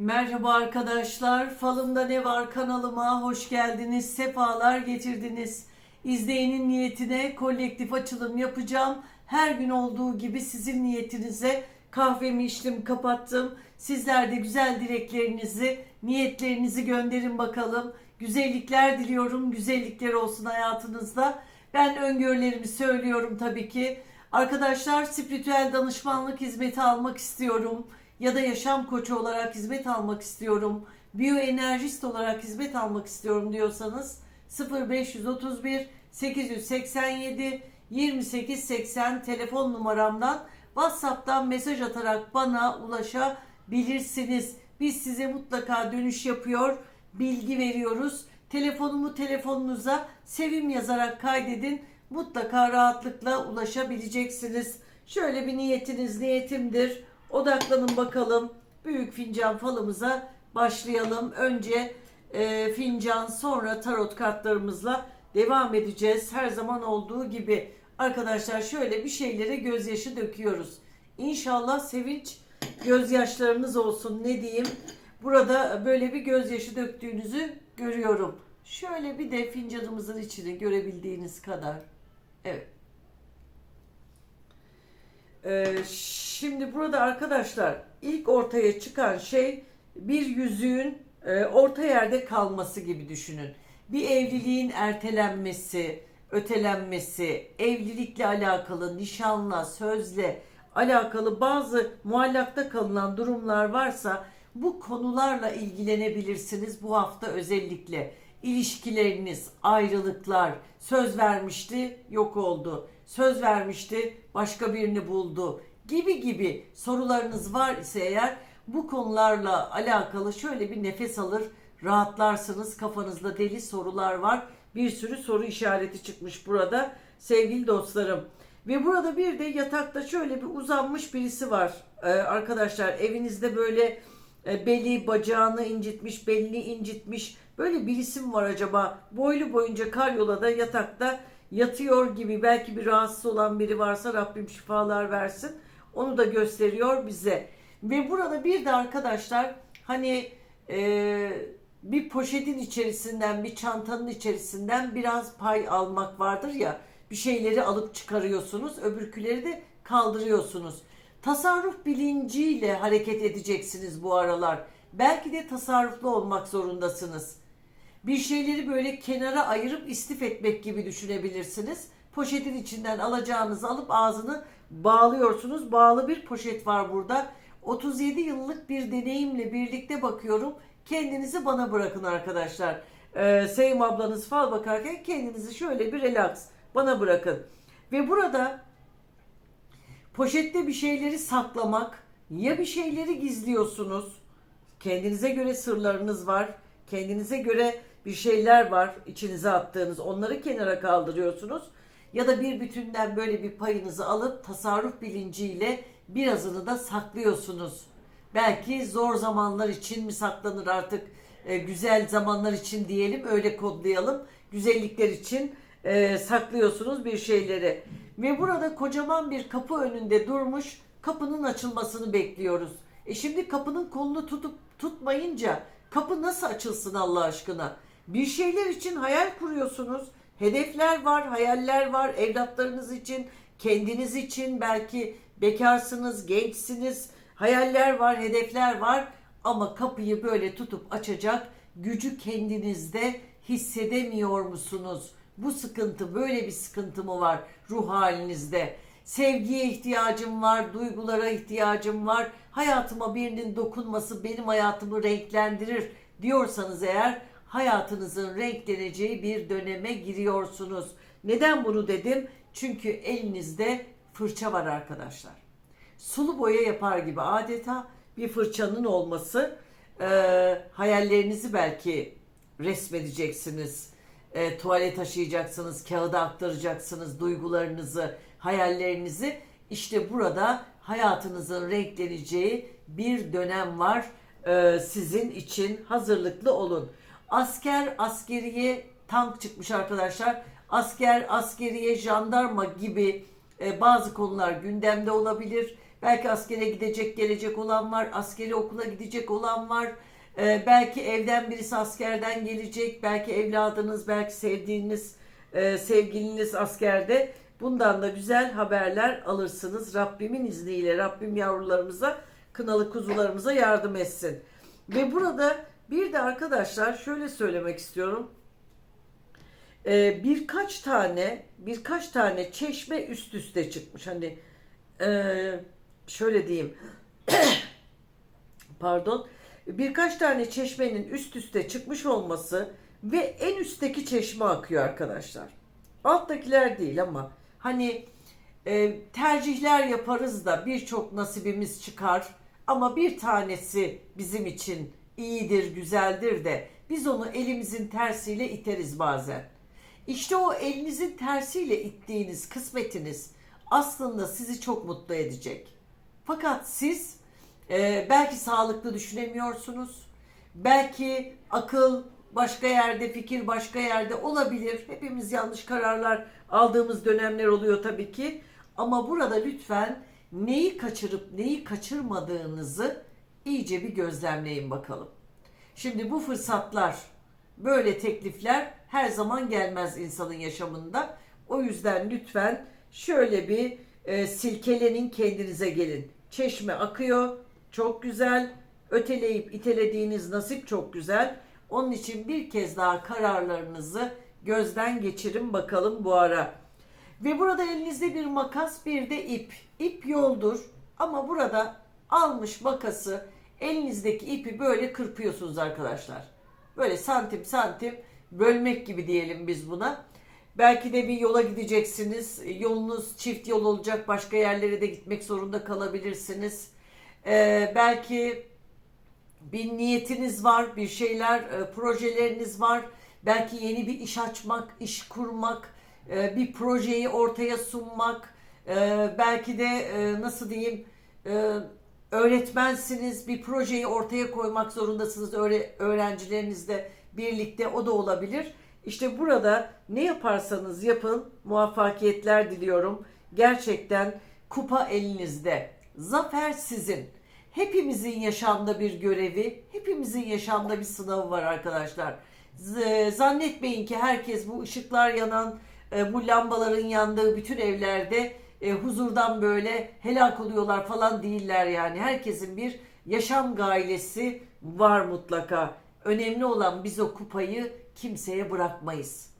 Merhaba arkadaşlar. Falımda ne var kanalıma hoş geldiniz. Sefalar getirdiniz. İzleyenin niyetine kolektif açılım yapacağım. Her gün olduğu gibi sizin niyetinize kahvemi içtim, kapattım. Sizler de güzel dileklerinizi, niyetlerinizi gönderin bakalım. Güzellikler diliyorum. Güzellikler olsun hayatınızda. Ben öngörülerimi söylüyorum tabii ki. Arkadaşlar spiritüel danışmanlık hizmeti almak istiyorum ya da yaşam koçu olarak hizmet almak istiyorum, biyoenerjist olarak hizmet almak istiyorum diyorsanız 0531 887 2880 telefon numaramdan WhatsApp'tan mesaj atarak bana ulaşabilirsiniz. Biz size mutlaka dönüş yapıyor, bilgi veriyoruz. Telefonumu telefonunuza sevim yazarak kaydedin. Mutlaka rahatlıkla ulaşabileceksiniz. Şöyle bir niyetiniz niyetimdir. Odaklanın bakalım. Büyük fincan falımıza başlayalım. Önce e, fincan sonra tarot kartlarımızla devam edeceğiz. Her zaman olduğu gibi arkadaşlar şöyle bir şeylere gözyaşı döküyoruz. İnşallah sevinç gözyaşlarınız olsun ne diyeyim. Burada böyle bir gözyaşı döktüğünüzü görüyorum. Şöyle bir de fincanımızın içini görebildiğiniz kadar. Evet. Ee, şimdi burada arkadaşlar ilk ortaya çıkan şey bir yüzüğün e, orta yerde kalması gibi düşünün. Bir evliliğin ertelenmesi, ötelenmesi, evlilikle alakalı, nişanla, sözle alakalı bazı muallakta kalınan durumlar varsa bu konularla ilgilenebilirsiniz bu hafta özellikle. İlişkileriniz, ayrılıklar, söz vermişti, yok oldu. Söz vermişti, başka birini buldu gibi gibi sorularınız var ise eğer bu konularla alakalı şöyle bir nefes alır, rahatlarsınız. Kafanızda deli sorular var. Bir sürü soru işareti çıkmış burada sevgili dostlarım. Ve burada bir de yatakta şöyle bir uzanmış birisi var. Ee, arkadaşlar evinizde böyle e, beli bacağını incitmiş, belini incitmiş böyle bir isim var acaba? Boylu boyunca karyolada yatakta yatıyor gibi belki bir rahatsız olan biri varsa Rabbim şifalar versin. Onu da gösteriyor bize. Ve burada bir de arkadaşlar hani e, bir poşetin içerisinden bir çantanın içerisinden biraz pay almak vardır ya bir şeyleri alıp çıkarıyorsunuz öbürküleri de kaldırıyorsunuz. Tasarruf bilinciyle hareket edeceksiniz bu aralar. Belki de tasarruflu olmak zorundasınız. Bir şeyleri böyle kenara ayırıp istif etmek gibi düşünebilirsiniz. Poşetin içinden alacağınızı alıp ağzını bağlıyorsunuz. Bağlı bir poşet var burada. 37 yıllık bir deneyimle birlikte bakıyorum. Kendinizi bana bırakın arkadaşlar. Ee, Sevim ablanız fal bakarken kendinizi şöyle bir relax bana bırakın. Ve burada poşette bir şeyleri saklamak ya bir şeyleri gizliyorsunuz. Kendinize göre sırlarınız var. Kendinize göre bir şeyler var içinize attığınız. Onları kenara kaldırıyorsunuz. Ya da bir bütünden böyle bir payınızı alıp tasarruf bilinciyle birazını da saklıyorsunuz. Belki zor zamanlar için mi saklanır artık e, güzel zamanlar için diyelim öyle kodlayalım. Güzellikler için e, saklıyorsunuz bir şeyleri. Ve burada kocaman bir kapı önünde durmuş kapının açılmasını bekliyoruz. E şimdi kapının kolunu tutup tutmayınca kapı nasıl açılsın Allah aşkına? Bir şeyler için hayal kuruyorsunuz. Hedefler var, hayaller var evlatlarınız için, kendiniz için belki bekarsınız, gençsiniz. Hayaller var, hedefler var ama kapıyı böyle tutup açacak gücü kendinizde hissedemiyor musunuz? Bu sıkıntı, böyle bir sıkıntı mı var ruh halinizde? Sevgiye ihtiyacım var, duygulara ihtiyacım var. Hayatıma birinin dokunması benim hayatımı renklendirir diyorsanız eğer hayatınızın renkleneceği bir döneme giriyorsunuz. Neden bunu dedim? Çünkü elinizde fırça var arkadaşlar. Sulu boya yapar gibi adeta bir fırçanın olması e, hayallerinizi belki resmedeceksiniz. E, tuvalet taşıyacaksınız, kağıda aktaracaksınız duygularınızı, hayallerinizi. İşte burada hayatınızın renkleneceği bir dönem var. E, sizin için hazırlıklı olun. Asker, askeriye, tank çıkmış arkadaşlar. Asker, askeriye, jandarma gibi e, bazı konular gündemde olabilir. Belki askere gidecek, gelecek olan var. Askeri okula gidecek olan var. Ee, belki evden birisi askerden gelecek. Belki evladınız, belki sevdiğiniz e, sevgiliniz askerde. Bundan da güzel haberler alırsınız. Rabbimin izniyle Rabbim yavrularımıza, kınalı kuzularımıza yardım etsin. Ve burada bir de arkadaşlar şöyle söylemek istiyorum. Ee, birkaç tane birkaç tane çeşme üst üste çıkmış. Hani ee, şöyle diyeyim. Pardon. Birkaç tane çeşmenin üst üste çıkmış olması ve en üstteki çeşme akıyor arkadaşlar. Alttakiler değil ama hani e, tercihler yaparız da birçok nasibimiz çıkar ama bir tanesi bizim için iyidir, güzeldir de biz onu elimizin tersiyle iteriz bazen. İşte o elinizin tersiyle ittiğiniz kısmetiniz aslında sizi çok mutlu edecek. Fakat siz e, belki sağlıklı düşünemiyorsunuz. Belki akıl başka yerde, fikir başka yerde olabilir. Hepimiz yanlış kararlar aldığımız dönemler oluyor tabii ki. Ama burada lütfen neyi kaçırıp neyi kaçırmadığınızı iyice bir gözlemleyin bakalım. Şimdi bu fırsatlar, böyle teklifler her zaman gelmez insanın yaşamında. O yüzden lütfen şöyle bir e, silkelenin kendinize gelin. Çeşme akıyor, çok güzel. Öteleyip itelediğiniz nasip çok güzel. Onun için bir kez daha kararlarınızı gözden geçirin bakalım bu ara. Ve burada elinizde bir makas bir de ip. İp yoldur ama burada almış makası elinizdeki ipi böyle kırpıyorsunuz arkadaşlar. Böyle santim santim bölmek gibi diyelim biz buna. Belki de bir yola gideceksiniz. Yolunuz çift yol olacak. Başka yerlere de gitmek zorunda kalabilirsiniz. Ee, belki bir niyetiniz var, bir şeyler, e, projeleriniz var. Belki yeni bir iş açmak, iş kurmak, e, bir projeyi ortaya sunmak. E, belki de e, nasıl diyeyim e, öğretmensiniz, bir projeyi ortaya koymak zorundasınız öğre, öğrencilerinizle birlikte o da olabilir. İşte burada ne yaparsanız yapın muvaffakiyetler diliyorum. Gerçekten kupa elinizde. Zafer sizin. Hepimizin yaşamda bir görevi, hepimizin yaşamda bir sınavı var arkadaşlar. Zannetmeyin ki herkes bu ışıklar yanan, e, bu lambaların yandığı bütün evlerde e, huzurdan böyle helak oluyorlar falan değiller yani. Herkesin bir yaşam gailesi var mutlaka. Önemli olan biz o kupayı kimseye bırakmayız.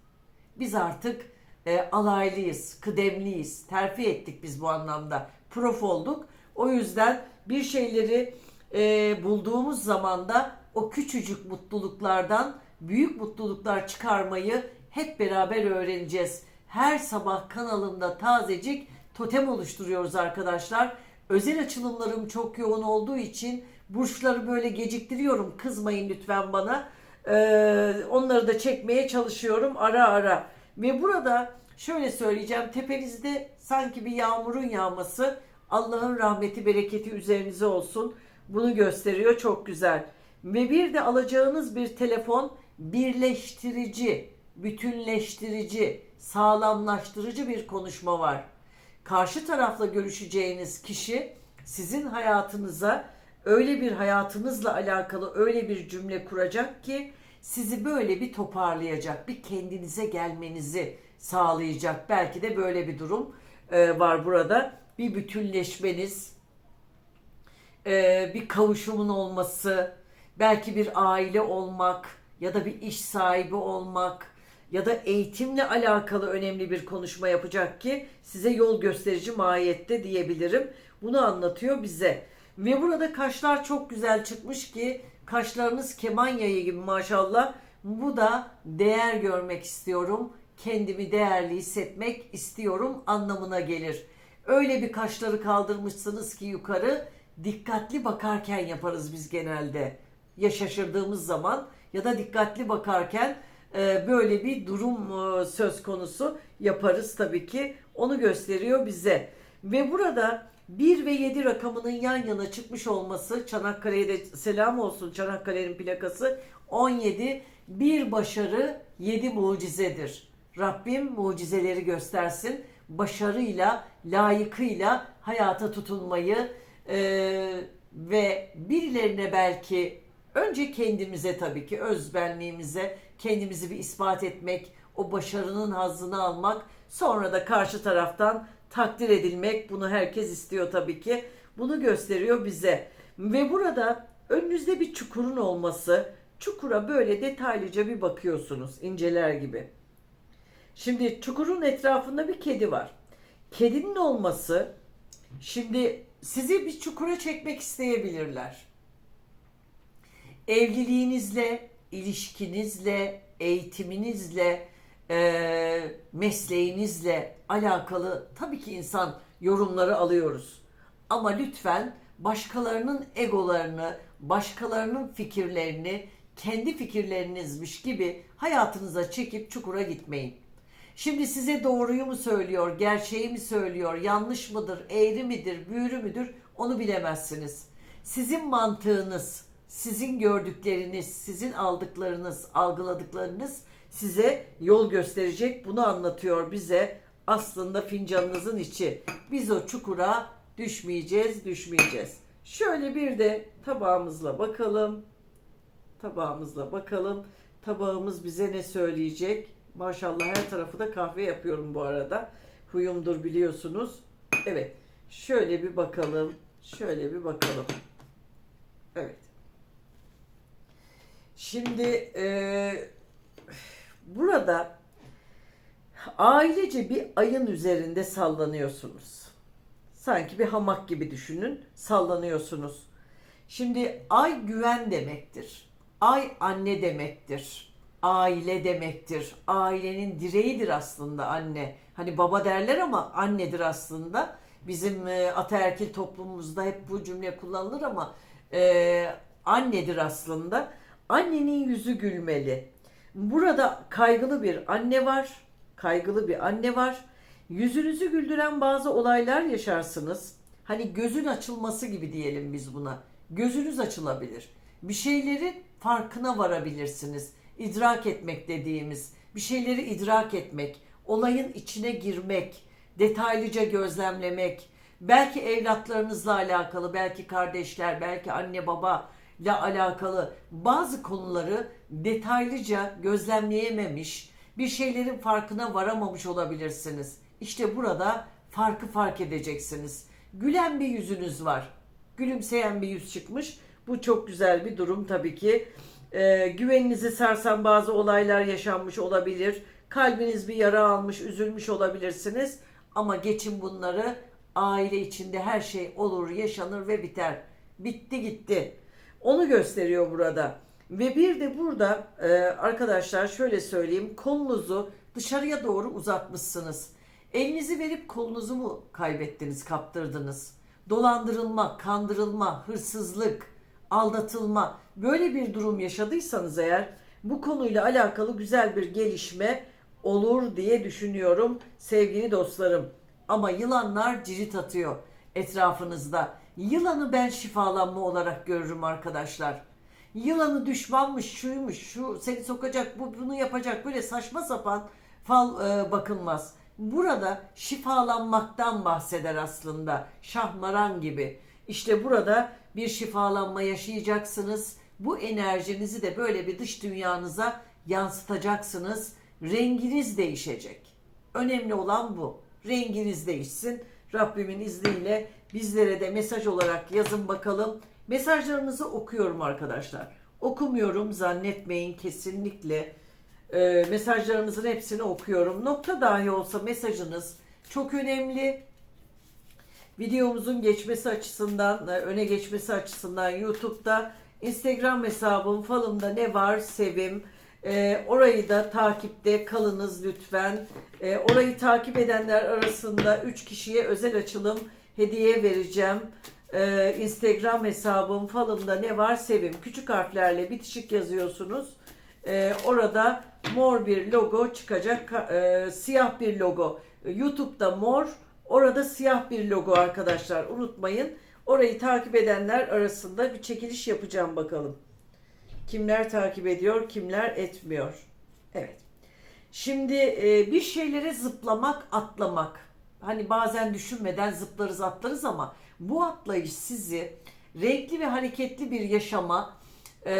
Biz artık e, alaylıyız, kıdemliyiz. Terfi ettik biz bu anlamda. Prof olduk. O yüzden bir şeyleri e, bulduğumuz zaman da o küçücük mutluluklardan büyük mutluluklar çıkarmayı hep beraber öğreneceğiz. Her sabah kanalımda tazecik totem oluşturuyoruz arkadaşlar. Özel açılımlarım çok yoğun olduğu için burçları böyle geciktiriyorum. Kızmayın lütfen bana. Ee, onları da çekmeye çalışıyorum ara ara. Ve burada şöyle söyleyeceğim. Tepenizde sanki bir yağmurun yağması Allah'ın rahmeti bereketi üzerinize olsun. Bunu gösteriyor çok güzel. Ve bir de alacağınız bir telefon birleştirici, bütünleştirici, sağlamlaştırıcı bir konuşma var. Karşı tarafla görüşeceğiniz kişi sizin hayatınıza öyle bir hayatınızla alakalı öyle bir cümle kuracak ki sizi böyle bir toparlayacak, bir kendinize gelmenizi sağlayacak. Belki de böyle bir durum e, var burada. Bir bütünleşmeniz, e, bir kavuşumun olması, belki bir aile olmak ya da bir iş sahibi olmak ya da eğitimle alakalı önemli bir konuşma yapacak ki size yol gösterici mahiyette diyebilirim. Bunu anlatıyor bize. Ve burada kaşlar çok güzel çıkmış ki kaşlarınız keman yayı gibi maşallah. Bu da değer görmek istiyorum. Kendimi değerli hissetmek istiyorum anlamına gelir. Öyle bir kaşları kaldırmışsınız ki yukarı dikkatli bakarken yaparız biz genelde. Ya şaşırdığımız zaman ya da dikkatli bakarken böyle bir durum e, söz konusu yaparız tabii ki. Onu gösteriyor bize. Ve burada 1 ve 7 rakamının yan yana çıkmış olması Çanakkale'ye de selam olsun Çanakkale'nin plakası 17 bir başarı 7 mucizedir. Rabbim mucizeleri göstersin. başarıyla, layıkıyla hayata tutunmayı e, ve birilerine belki önce kendimize tabii ki özbenliğimize kendimizi bir ispat etmek, o başarının hazzını almak, sonra da karşı taraftan takdir edilmek. Bunu herkes istiyor tabii ki. Bunu gösteriyor bize. Ve burada önünüzde bir çukurun olması, çukura böyle detaylıca bir bakıyorsunuz inceler gibi. Şimdi çukurun etrafında bir kedi var. Kedinin olması şimdi sizi bir çukura çekmek isteyebilirler. Evliliğinizle, ilişkinizle, eğitiminizle, e, mesleğinizle alakalı tabii ki insan yorumları alıyoruz. Ama lütfen başkalarının egolarını, başkalarının fikirlerini kendi fikirlerinizmiş gibi hayatınıza çekip çukura gitmeyin. Şimdi size doğruyu mu söylüyor, gerçeği mi söylüyor, yanlış mıdır, eğri midir, büğrü müdür onu bilemezsiniz. Sizin mantığınız, sizin gördükleriniz, sizin aldıklarınız, algıladıklarınız size yol gösterecek. Bunu anlatıyor bize aslında fincanınızın içi. Biz o çukura düşmeyeceğiz, düşmeyeceğiz. Şöyle bir de tabağımızla bakalım. Tabağımızla bakalım. Tabağımız bize ne söyleyecek? Maşallah her tarafı da kahve yapıyorum bu arada. Huyumdur biliyorsunuz. Evet. Şöyle bir bakalım. Şöyle bir bakalım. Evet. Şimdi e, burada ailece bir ayın üzerinde sallanıyorsunuz. Sanki bir hamak gibi düşünün. Sallanıyorsunuz. Şimdi ay güven demektir. Ay anne demektir. Aile demektir. Ailenin direğidir aslında anne. Hani baba derler ama annedir aslında. Bizim e, ataerkil toplumumuzda hep bu cümle kullanılır ama e, annedir aslında. Annenin yüzü gülmeli. Burada kaygılı bir anne var. Kaygılı bir anne var. Yüzünüzü güldüren bazı olaylar yaşarsınız. Hani gözün açılması gibi diyelim biz buna. Gözünüz açılabilir. Bir şeylerin farkına varabilirsiniz. İdrak etmek dediğimiz, bir şeyleri idrak etmek, olayın içine girmek, detaylıca gözlemlemek, belki evlatlarınızla alakalı, belki kardeşler, belki anne baba ile alakalı bazı konuları detaylıca gözlemleyememiş, bir şeylerin farkına varamamış olabilirsiniz. İşte burada farkı fark edeceksiniz. Gülen bir yüzünüz var. Gülümseyen bir yüz çıkmış. Bu çok güzel bir durum tabii ki. Ee, güveninizi sarsan bazı olaylar yaşanmış olabilir. Kalbiniz bir yara almış, üzülmüş olabilirsiniz. Ama geçin bunları. Aile içinde her şey olur, yaşanır ve biter. Bitti gitti. Onu gösteriyor burada. Ve bir de burada e, arkadaşlar şöyle söyleyeyim. Kolunuzu dışarıya doğru uzatmışsınız. Elinizi verip kolunuzu mu kaybettiniz, kaptırdınız? Dolandırılma, kandırılma, hırsızlık, aldatılma böyle bir durum yaşadıysanız eğer bu konuyla alakalı güzel bir gelişme olur diye düşünüyorum sevgili dostlarım. Ama yılanlar cirit atıyor etrafınızda. Yılanı ben şifalanma olarak görürüm arkadaşlar. Yılanı düşmanmış, şuymuş, şu seni sokacak, bu bunu yapacak böyle saçma sapan fal e, bakılmaz. Burada şifalanmaktan bahseder aslında. Şahmaran gibi. İşte burada bir şifalanma yaşayacaksınız. Bu enerjinizi de böyle bir dış dünyanıza yansıtacaksınız. Renginiz değişecek. Önemli olan bu. Renginiz değişsin. Rabbimin izniyle bizlere de mesaj olarak yazın bakalım. Mesajlarınızı okuyorum arkadaşlar. Okumuyorum zannetmeyin kesinlikle. Ee, mesajlarınızın hepsini okuyorum. Nokta dahi olsa mesajınız çok önemli. Videomuzun geçmesi açısından, e, öne geçmesi açısından YouTube'da, Instagram hesabım falımda ne var sevim. Ee, orayı da takipte kalınız lütfen. Ee, orayı takip edenler arasında 3 kişiye özel açılım hediye vereceğim. Ee, Instagram hesabım falımda ne var sevim. Küçük harflerle bitişik yazıyorsunuz. Ee, orada mor bir logo çıkacak. Ka- e, siyah bir logo. YouTube'da mor, orada siyah bir logo arkadaşlar. Unutmayın. Orayı takip edenler arasında bir çekiliş yapacağım bakalım. Kimler takip ediyor, kimler etmiyor. Evet. Şimdi e, bir şeylere zıplamak, atlamak. hani bazen düşünmeden zıplarız atlarız ama bu atlayış sizi renkli ve hareketli bir yaşama e,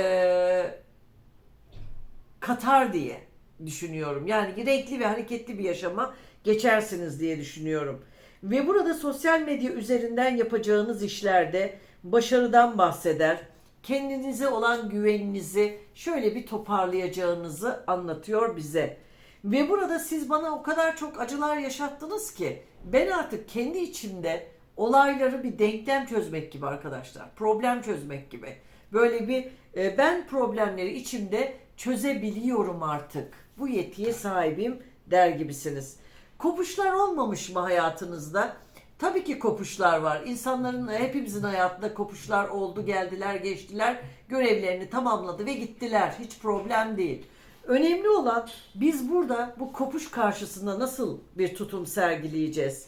katar diye düşünüyorum. Yani renkli ve hareketli bir yaşama geçersiniz diye düşünüyorum. Ve burada sosyal medya üzerinden yapacağınız işlerde başarıdan bahseder. Kendinize olan güveninizi şöyle bir toparlayacağınızı anlatıyor bize. Ve burada siz bana o kadar çok acılar yaşattınız ki ben artık kendi içimde olayları bir denklem çözmek gibi arkadaşlar. Problem çözmek gibi. Böyle bir e, ben problemleri içimde çözebiliyorum artık. Bu yetiye sahibim der gibisiniz. Kopuşlar olmamış mı hayatınızda? Tabii ki kopuşlar var. İnsanların hepimizin hayatında kopuşlar oldu, geldiler, geçtiler, görevlerini tamamladı ve gittiler. Hiç problem değil. Önemli olan biz burada bu kopuş karşısında nasıl bir tutum sergileyeceğiz?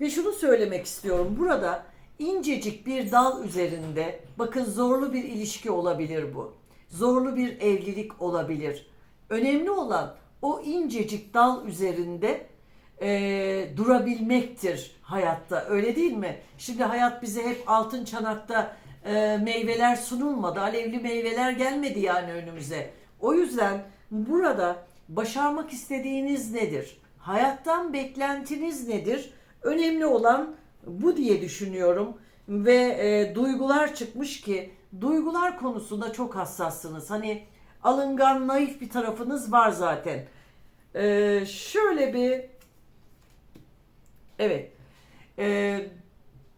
Ve şunu söylemek istiyorum. Burada incecik bir dal üzerinde bakın zorlu bir ilişki olabilir bu. Zorlu bir evlilik olabilir. Önemli olan o incecik dal üzerinde e, durabilmektir hayatta. Öyle değil mi? Şimdi hayat bize hep altın çanakta e, meyveler sunulmadı. Alevli meyveler gelmedi yani önümüze. O yüzden burada başarmak istediğiniz nedir? Hayattan beklentiniz nedir? Önemli olan bu diye düşünüyorum ve e, duygular çıkmış ki duygular konusunda çok hassassınız. Hani alıngan, naif bir tarafınız var zaten. E, şöyle bir evet e,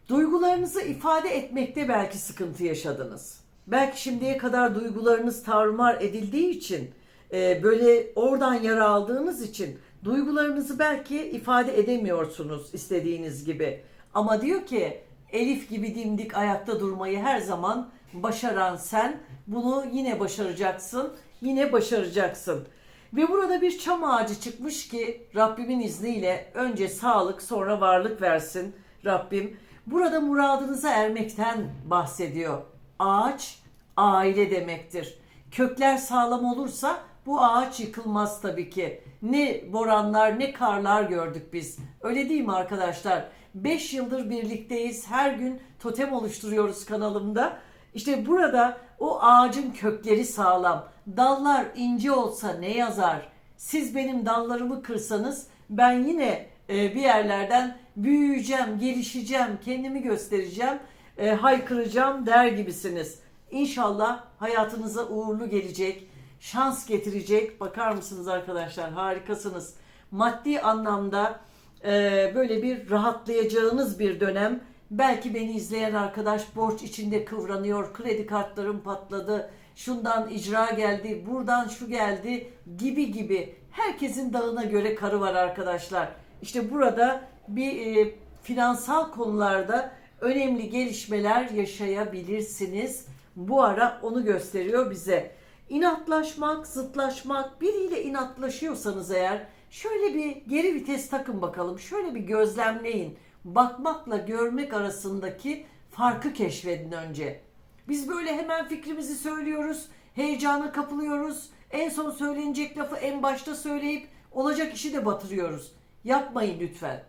duygularınızı ifade etmekte belki sıkıntı yaşadınız. Belki şimdiye kadar duygularınız tarumar edildiği için e, böyle oradan yara aldığınız için duygularınızı belki ifade edemiyorsunuz istediğiniz gibi. Ama diyor ki Elif gibi dimdik ayakta durmayı her zaman başaran sen bunu yine başaracaksın, yine başaracaksın. Ve burada bir çam ağacı çıkmış ki Rabbimin izniyle önce sağlık sonra varlık versin Rabbim. Burada muradınıza ermekten bahsediyor. Ağaç aile demektir. Kökler sağlam olursa bu ağaç yıkılmaz tabii ki. Ne boranlar ne karlar gördük biz. Öyle değil mi arkadaşlar? 5 yıldır birlikteyiz. Her gün totem oluşturuyoruz kanalımda. İşte burada o ağacın kökleri sağlam. Dallar ince olsa ne yazar? Siz benim dallarımı kırsanız ben yine e, bir yerlerden büyüyeceğim, gelişeceğim, kendimi göstereceğim, e, haykıracağım der gibisiniz. İnşallah hayatınıza uğurlu gelecek, şans getirecek. Bakar mısınız arkadaşlar? Harikasınız. Maddi anlamda e, böyle bir rahatlayacağınız bir dönem. Belki beni izleyen arkadaş borç içinde kıvranıyor, kredi kartlarım patladı, şundan icra geldi, buradan şu geldi gibi gibi. Herkesin dağına göre karı var arkadaşlar. İşte burada bir e, finansal konularda önemli gelişmeler yaşayabilirsiniz. Bu ara onu gösteriyor bize. İnatlaşmak, zıtlaşmak, biriyle inatlaşıyorsanız eğer şöyle bir geri vites takın bakalım. Şöyle bir gözlemleyin. Bakmakla görmek arasındaki farkı keşfedin önce. Biz böyle hemen fikrimizi söylüyoruz, heyecana kapılıyoruz. En son söylenecek lafı en başta söyleyip olacak işi de batırıyoruz. Yapmayın lütfen.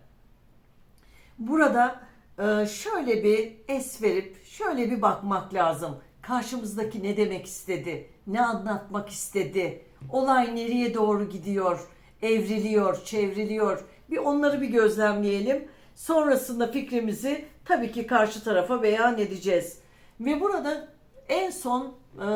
Burada e, şöyle bir es verip şöyle bir bakmak lazım. Karşımızdaki ne demek istedi? Ne anlatmak istedi? Olay nereye doğru gidiyor? Evriliyor, çevriliyor. Bir onları bir gözlemleyelim. Sonrasında fikrimizi tabii ki karşı tarafa beyan edeceğiz. Ve burada en son e,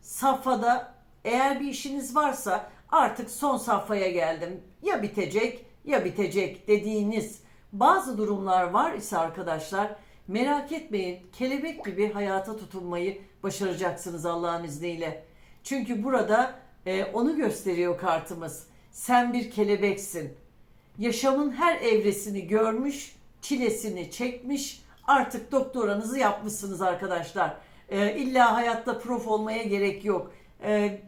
safhada eğer bir işiniz varsa artık son safhaya geldim. Ya bitecek ya bitecek dediğiniz bazı durumlar var ise arkadaşlar merak etmeyin kelebek gibi hayata tutunmayı başaracaksınız Allah'ın izniyle. Çünkü burada e, onu gösteriyor kartımız. Sen bir kelebeksin. Yaşamın her evresini görmüş, çilesini çekmiş, artık doktoranızı yapmışsınız arkadaşlar. E, illa hayatta prof olmaya gerek yok. E,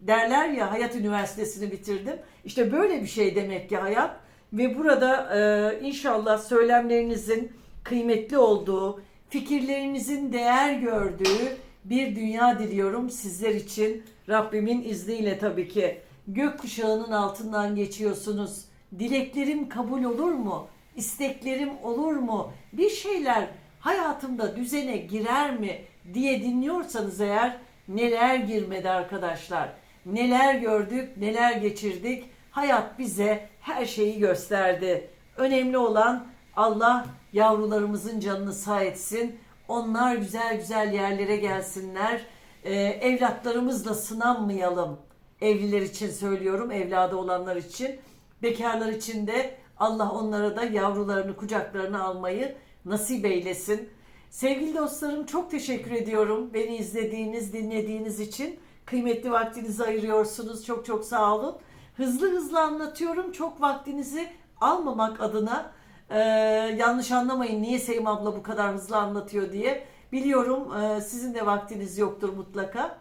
derler ya hayat üniversitesini bitirdim. İşte böyle bir şey demek ki hayat. Ve burada e, inşallah söylemlerinizin kıymetli olduğu, fikirlerinizin değer gördüğü bir dünya diliyorum sizler için. Rabbimin izniyle tabii ki. Gökkuşağının altından geçiyorsunuz. Dileklerim kabul olur mu? isteklerim olur mu? Bir şeyler hayatımda düzene girer mi diye dinliyorsanız eğer neler girmedi arkadaşlar. Neler gördük, neler geçirdik. Hayat bize her şeyi gösterdi. Önemli olan Allah yavrularımızın canını sağ etsin. Onlar güzel güzel yerlere gelsinler. Ee, evlatlarımızla sınanmayalım. Evliler için söylüyorum, evladı olanlar için. Bekarlar için de Allah onlara da yavrularını kucaklarına almayı nasip eylesin. Sevgili dostlarım çok teşekkür ediyorum. Beni izlediğiniz, dinlediğiniz için. Kıymetli vaktinizi ayırıyorsunuz. Çok çok sağ olun. Hızlı hızlı anlatıyorum. Çok vaktinizi almamak adına ee, yanlış anlamayın niye Sevim abla bu kadar hızlı anlatıyor diye. Biliyorum e, sizin de vaktiniz yoktur mutlaka.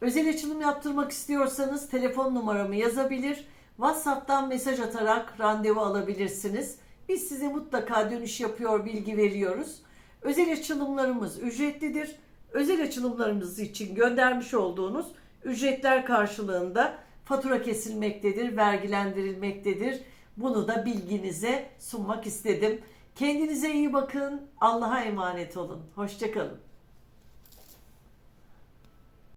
Özel açılım yaptırmak istiyorsanız telefon numaramı yazabilir. WhatsApp'tan mesaj atarak randevu alabilirsiniz. Biz size mutlaka dönüş yapıyor, bilgi veriyoruz. Özel açılımlarımız ücretlidir. Özel açılımlarımız için göndermiş olduğunuz ücretler karşılığında fatura kesilmektedir, vergilendirilmektedir. Bunu da bilginize sunmak istedim. Kendinize iyi bakın. Allah'a emanet olun. Hoşçakalın.